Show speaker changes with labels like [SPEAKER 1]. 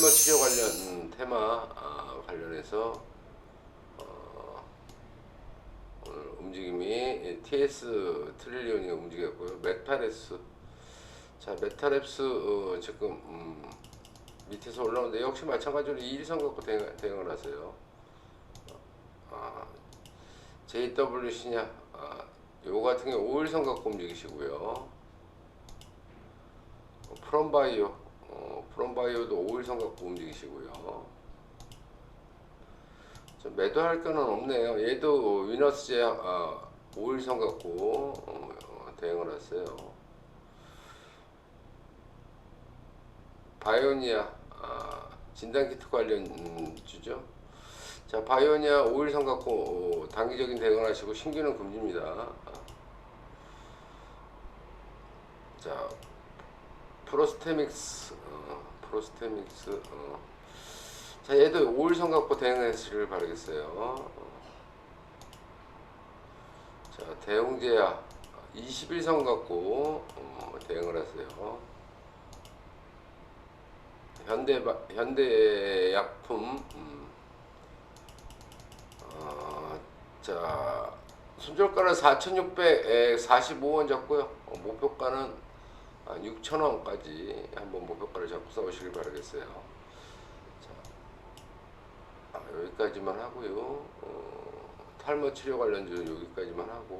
[SPEAKER 1] 탈모 치료 관련 음, 테마 아, 관련해서 어, 오늘 움직임이 TS 트릴리온이 움직였고요. 메타레스 자 메타랩스 어, 지금 음, 밑에서 올라오는데 역시 마찬가지로 이일선 갖고 대응, 대응을 하세요. 아, JWC냐 아, 요거 같은 경우 5일선 갖고 움직이시고요. 어, 프롬바이오 어, 프롬바이오도 5일 선 갖고 움직이시고요. 저 매도할 거는 없네요. 얘도 위너스 제약 아, 5일 선 갖고 어, 어, 대응을 했어요. 바이오니아 아, 진단키트 관련 음, 주죠. 자 바이오니아 5일 선 갖고 어, 단기적인 대응을 하시고 신규는 금지입니다. 아. 자 프로스테믹스 어, 프로스테믹스 어. 자 얘도 5일선 갖고 대응하시길 바라겠어요. 어. 자 대웅제야 21선 갖고 어, 대응을 하세요. 현대 현대약품 음. 어, 자 손절가는 4,645원 잡고요. 어, 목표가는 6,000원까지 한번 목표가를 잡고 싸우시길 바라겠어요. 자, 아, 여기까지만 하고요. 어, 탈모 치료 관련주 여기까지만 하고 자.